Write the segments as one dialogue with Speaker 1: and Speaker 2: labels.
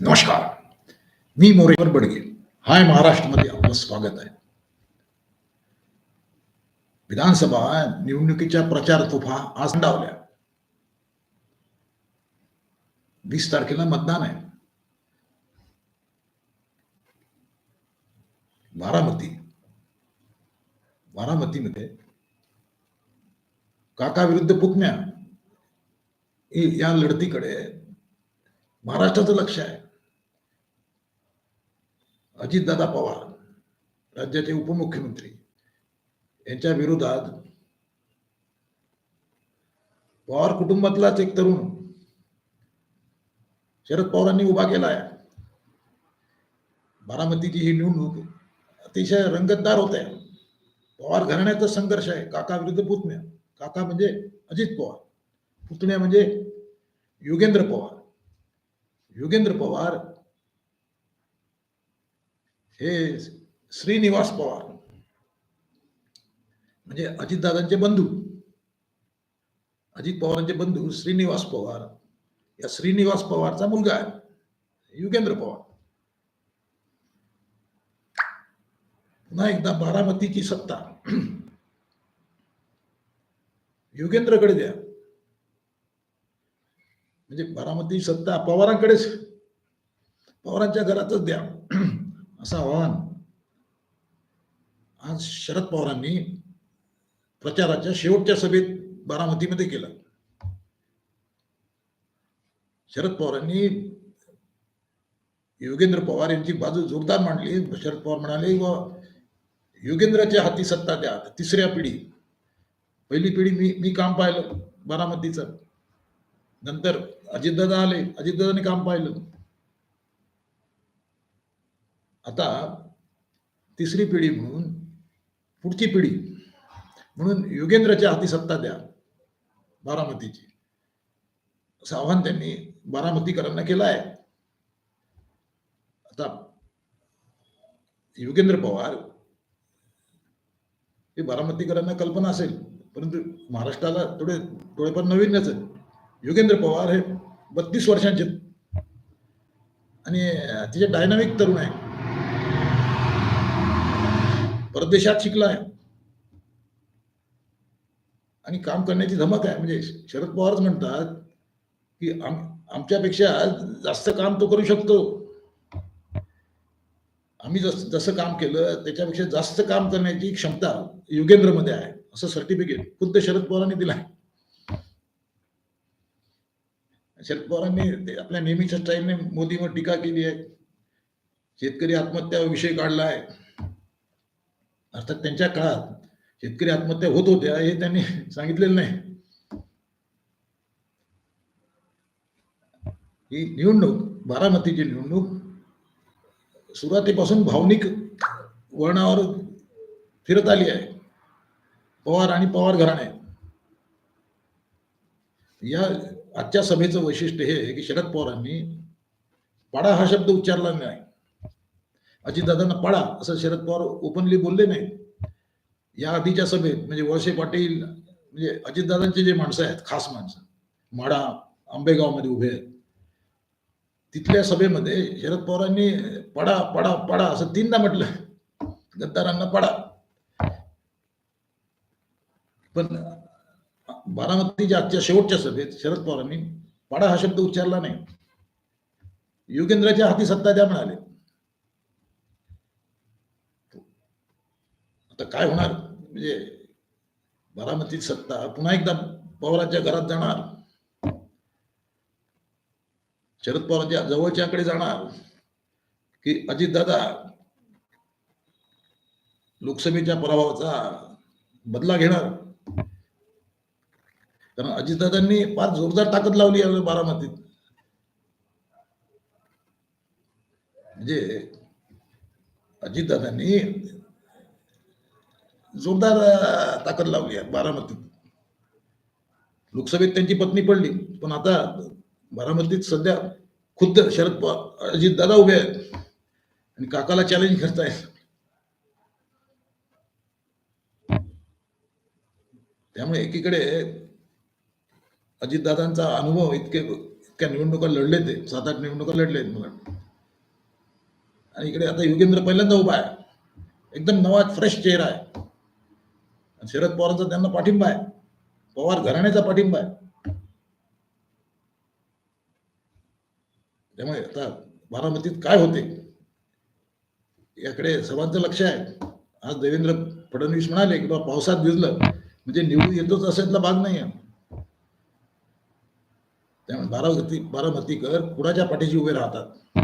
Speaker 1: नमस्कार. मी मोरेश्वर बडगे. हाय महाराष्ट्रामध्ये आपलं स्वागत आहे. विधानसभा निवडणुकीच्या प्रचार तोफा आज डावल्या वीस तारखेला मतदान आहे. बारामती. बारामतीमध्ये काका विरुद्ध पुतण्या या लढतीकडे महाराष्ट्राचं लक्ष आहे. अजितदादा पवार राज्याचे उपमुख्यमंत्री यांच्या विरोधात पवार कुटुंबातलाच एक तरुण शरद पवारांनी उभा केला आहे बारामतीची ही निवडणूक अतिशय रंगतदार होत. आहे पवार घराण्याचा संघर्ष आहे. काका विरुद्ध पुतण्या. काका म्हणजे अजित पवार. पुतण्या म्हणजे योगेंद्र पवार. योगेंद्र पवार हे श्रीनिवास पवार. म्हणजे अजितदादांचे बंधू. अजित पवारांचे बंधू श्रीनिवास पवार. या श्रीनिवास पवारचा मुलगा आहे. युगेंद्र पवार. पुन्हा एकदा बारामतीची सत्ता. युगेंद्रकडे द्या. म्हणजे बारामती सत्ता पवारांकडेच. पवारांच्या घरातच द्या. असं आव्हान आज शरद पवारांनी प्रचाराच्या शेवटच्या सभेत बारामतीमध्ये केलं. शरद पवारांनी योगेंद्र पवार यांची बाजू जोरदार मांडली. शरद पवार म्हणाले व योगेंद्रच्या हाती सत्ता द्या. तिसऱ्या पिढी. पहिली पिढी मी मी काम पाहिलं बारामतीचं. नंतर अजितदादा आले. अजितदादाने काम पाहिलं. आता तिसरी पिढी म्हणून पुढची पिढी म्हणून योगेंद्रच्या हाती सत्ता द्या बारामतीची. असं आव्हान त्यांनी बारामतीकरांना केलं आहे. आता योगेंद्र पवार हे बारामतीकरांना कल्पना असेल परंतु महाराष्ट्राला थोडे थोडेफार नवीनच आहे योगेंद्र पवार हे बत्तीस वर्षांचे आहेत. आणि तिचे डायनामिक तरुण आहे परदेशात शिकलाय. आहे आणि काम करण्याची धमक आहे. म्हणजे शरद पवारच म्हणतात की आम आमच्यापेक्षा जास्त काम तो करू शकतो. आम्ही जस जसं काम केलं त्याच्यापेक्षा जास्त काम करण्याची क्षमता युगेंद्रमध्ये आहे. असं सर्टिफिकेट खुद्द शरद पवारांनी दिलं आहे शरद पवारांनी आपल्या नेहमीच्या स्टाईलने मोदीवर टीका केली आहे. शेतकरी आत्महत्या विषय काढला आहे अर्थात त्यांच्या काळात शेतकरी आत्महत्या होत होत्या हे त्यांनी सांगितलेलं नाही. ही निवडणूक बारामतीची निवडणूक सुरुवातीपासून भावनिक वळणावर फिरत आली आहे. पवार आणि पवार घराणे. या आजच्या सभेचं वैशिष्ट्य हे आहे की शरद पवारांनी पाडा हा शब्द उच्चारला नाही. अजितदादांना पाडा असं शरद पवार ओपनली बोलले नाही या आधीच्या सभेत म्हणजे वळसे पाटील म्हणजे अजितदादांचे जे माणसं आहेत खास माणसं माडा आंबेगावमध्ये उभे आहेत. तिथल्या सभेमध्ये शरद पवारांनी पडा पडा पडा असं तीनदा म्हटलं. गद्दारांना पडा. पण बारामतीच्या आजच्या शेवटच्या सभेत शरद पवारांनी पाडा हा शब्द उच्चारला नाही. योगेंद्राच्या हाती सत्ता द्या म्हणाले. तर काय होणार? म्हणजे बारामतीत सत्ता पुन्हा एकदा पवारांच्या घरात जाणार. शरद पवारांच्या जवळच्याकडे जाणार. की अजितदादा लोकसभेच्या पराभवाचा बदला घेणार. कारण अजितदादांनी फार जोरदार ताकद लावली आहे बारामतीत. म्हणजे अजितदादांनी जोरदार ताकद लावली आहे बारामतीत. लोकसभेत त्यांची पत्नी पडली. पण आता बारामतीत सध्या खुद्द शरद पवार अजितदादा उभे आहेत. आणि काकाला चॅलेंज करतायत त्यामुळे एकीकडे अजितदादांचा अनुभव इतके इतक्या निवडणुका लढले ते. सात आठ निवडणुका लढले मला आणि इकडे आता योगेंद्र पहिल्यांदा उभा आहे. एकदम नवा फ्रेश चेहरा आहे. शरद पवारांचा त्यांना पाठिंबा आहे. पवार घराण्याचा पाठिंबा आहे. त्यामुळे आता बारामतीत काय होते? याकडे सर्वांचं लक्ष आहे. आज देवेंद्र फडणवीस म्हणाले की बाबा पावसात भिजलं. म्हणजे निवडून येतोच असायतला भाग नाही आहे त्यामुळे बारामती बारामतीकर कुणाच्या पाठीशी उभे राहतात?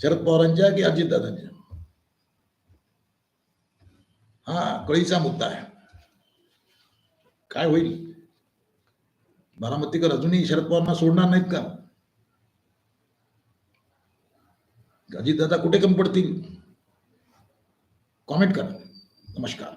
Speaker 1: शरद पवारांच्या की अजितदादांच्या? हा कळीचा मुद्दा आहे. काय होईल? बारामतीकर अजूनही शरद पवारांना सोडणार नाहीत का? अजितदादा कुठे कमी पडतील? कॉमेंट करा. नमस्कार.